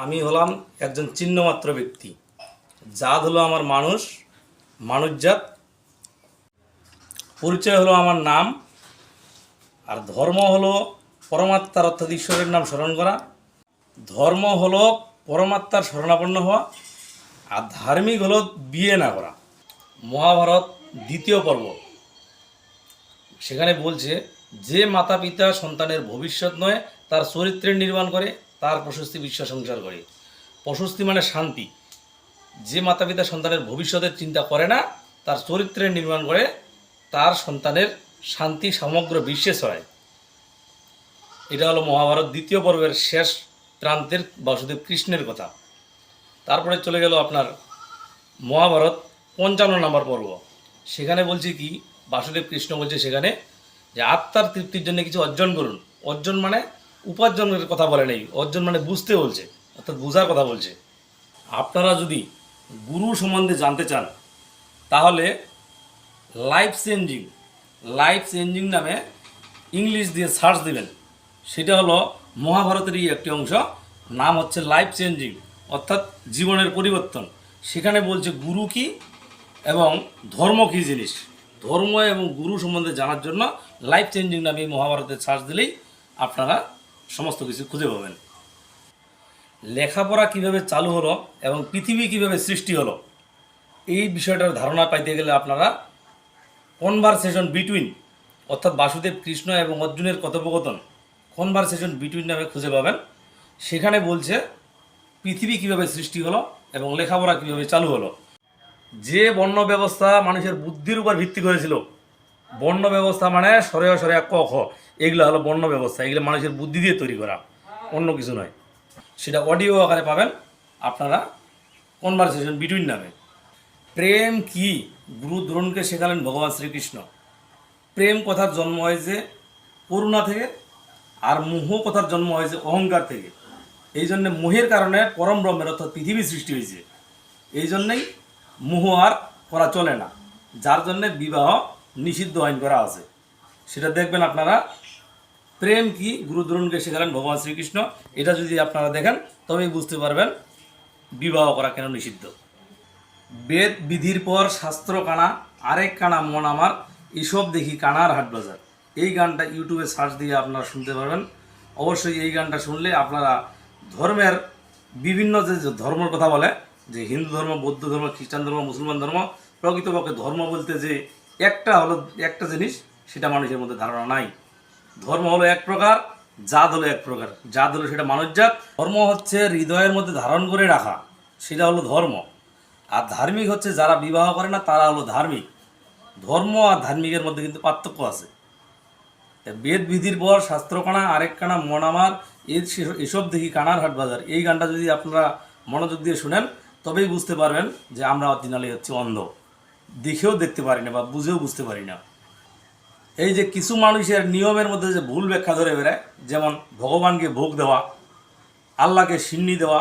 আমি হলাম একজন চিহ্নমাত্র ব্যক্তি। জাত হলো আমার মানুষ, মানুষজাত। পরিচয় হলো আমার নাম, আর ধর্ম হলো পরমাত্মার অর্থাৎ ঈশ্বরের নাম স্মরণ করা। ধর্ম হলো পরমাত্মার শরণাপন্ন হওয়া, আর ধার্মিক হলো বিয়ে না করা। মহাভারত দ্বিতীয় পর্ব। সেখানে বলছে, যে মাতা পিতা সন্তানের ভবিষ্যৎ নয়, তার চরিত্রের নির্মাণ করে। তার প্রশস্তি বিশ্ব সংসার করে। প্রশস্তি মানে শান্তি। যে মাতা পিতা সন্তানের ভবিষ্যতের চিন্তা করে না, তার চরিত্রের নির্মাণ করে, তার সন্তানের শান্তি সমগ্র বিশ্বে ছড়ায়। এটা হলো মহাভারত দ্বিতীয় পর্বের শেষ প্রান্তের বাসুদেব কৃষ্ণের কথা। তারপরে চলে গেল আপনার মহাভারত পঞ্চান্ন নম্বর পর্ব। সেখানে বলছে কি, বাসুদেব কৃষ্ণ বলছে সেখানে যে আত্মার তৃপ্তির জন্য কিছু অর্জন করুন। অর্জন মানে উপার্জনের কথা বলে নেই। অর্জন মানে বুঝতে বলছে, অর্থাৎ বোঝার কথা বলছে। আপনারা যদি গুরু সম্বন্ধে জানতে চান, তাহলে লাইফ চেঞ্জিং লাইফ চেঞ্জিং নামে ইংলিশ দিয়ে সার্চ দিবেন। সেটা হলো মহাভারতেরই একটি অংশ, নাম হচ্ছে লাইফ চেঞ্জিং অর্থাৎ জীবনের পরিবর্তন। সেখানে বলছে গুরু কি এবং ধর্ম কী জিনিস? ধর্ম এবং গুরু সম্বন্ধে জানার জন্য লাইফ চেঞ্জিং নামে মহাভারতের সার্চ দিলেই আপনারা সমস্ত কিছু খুঁজে পাবেন। লেখাপড়া কীভাবে চালু হলো এবং পৃথিবী কীভাবে সৃষ্টি হলো, এই বিষয়টার ধারণা পাইতে গেলে আপনারা কনভারসেশন বিটুইন অর্থাৎ বাসুদেব কৃষ্ণ এবং অর্জুনের কথোপকথন কনভারসেশন বিটুইন নামে খুঁজে পাবেন। সেখানে বলছে, পৃথিবী কীভাবে সৃষ্টি হলো এবং লেখাপড়া কীভাবে চালু হলো। যে বর্ণ ব্যবস্থা মানুষের বুদ্ধির উপর ভিত্তি করেছিল, বর্ণ ব্যবস্থা মানে সরে সরে ক খ। এগুলো হলো বর্ণ ব্যবস্থা, এগুলো মানুষের বুদ্ধি দিয়ে তৈরি করা, অন্য কিছু নয়। সেটা অডিও আকারে পাবেন, আপনারা কনভারসেশন বিটুইন নামে। প্রেম কি? গুরু দ্রোণকে শেখালেন ভগবান শ্রীকৃষ্ণ। প্রেম কথার জন্ম হয়েছে করুণা থেকে, আর মোহ কথার জন্ম হয়েছে অহংকার থেকে। এই জন্য মোহের কারণে পরম ব্রহ্মের অর্থাৎ পৃথিবী সৃষ্টি হয়েছে। এই জন্যই মোহ আর করা চলে না, যার জন্যে বিবাহ নিষিদ্ধ আইন করা আছে। সেটা দেখবেন আপনারা প্রেম কি? গুরু দ্রোণকে শেখালেন ভগবান শ্রীকৃষ্ণ। এটা যদি আপনারা দেখেন, তবেই বুঝতে পারবেন বিবাহ করা কেন নিষিদ্ধ। বেদ বিধির পর শাস্ত্র কানা, আরেক কানা মন আমার, এসব দেখি কানার হাট বাজার। এই গানটা ইউটিউবে সার্চ দিয়ে আপনারা শুনতে পারবেন। অবশ্যই এই গানটা শুনলে আপনারা ধর্মের বিভিন্ন যে ধর্মের কথা বলে, যে হিন্দু ধর্ম, বৌদ্ধ ধর্ম, খ্রিস্টান ধর্ম, মুসলমান ধর্ম, প্রকৃতপক্ষে ধর্ম বলতে যে একটা হলো একটা জিনিস, সেটা মানুষের মধ্যে ধারণা নাই। ধর্ম হলো এক প্রকার, জাত হলো এক প্রকার। জাত হলো সেটা মানুষজাত ধর্ম হচ্ছে হৃদয়ের মধ্যে ধারণ করে রাখা, সেটা হলো ধর্ম। আর ধার্মিক হচ্ছে যারা বিবাহ করে না, তারা হলো ধার্মিক। ধর্ম আর ধার্মিকের মধ্যে কিন্তু পার্থক্য আছে। বেদ বিধির পর শাস্ত্রকানা আরেক কানা, মন আমার এসব দেখি কানার হাট বাজার। এই গানটা যদি আপনারা মনোযোগ দিয়ে শুনেন, তবেই বুঝতে পারবেন যে আমরা অরিজিনালি হচ্ছে অন্ধ। দেখেও দেখতে পারি না বা বুঝেও বুঝতে পারি না। এই যে কিছু মানুষের নিয়মের মধ্যে যে ভুল ব্যাখ্যা ধরে বেড়ায়, যেমন ভগবানকে ভোগ দেওয়া, আল্লাহকে সিন্নি দেওয়া,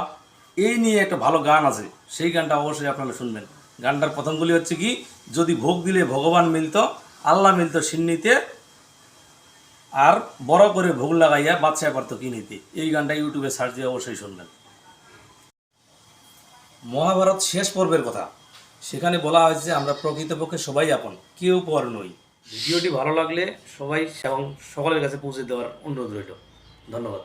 এই নিয়ে একটা ভালো গান আছে, সেই গানটা অবশ্যই আপনারা শুনবেন। গানটার প্রথমগুলি হচ্ছে কি, যদি ভোগ দিলে ভগবান মিলত, আল্লাহ মিলত সিন্নিতে, আর বড় করে ভোগ লাগাইয়া বাচ্চা পারতো কিনিতে এই গানটা ইউটিউবে সার্চ দিয়ে অবশ্যই শুনবেন। মহাভারত শেষ পর্বের কথা। সেখানে বলা হয়েছে আমরা প্রকৃতপক্ষে সবাই আপন, কেউ পর নই। ভিডিওটি ভালো লাগলে সবাই সকলের কাছে পৌঁছে দেওয়ার অনুরোধ রইল। ধন্যবাদ।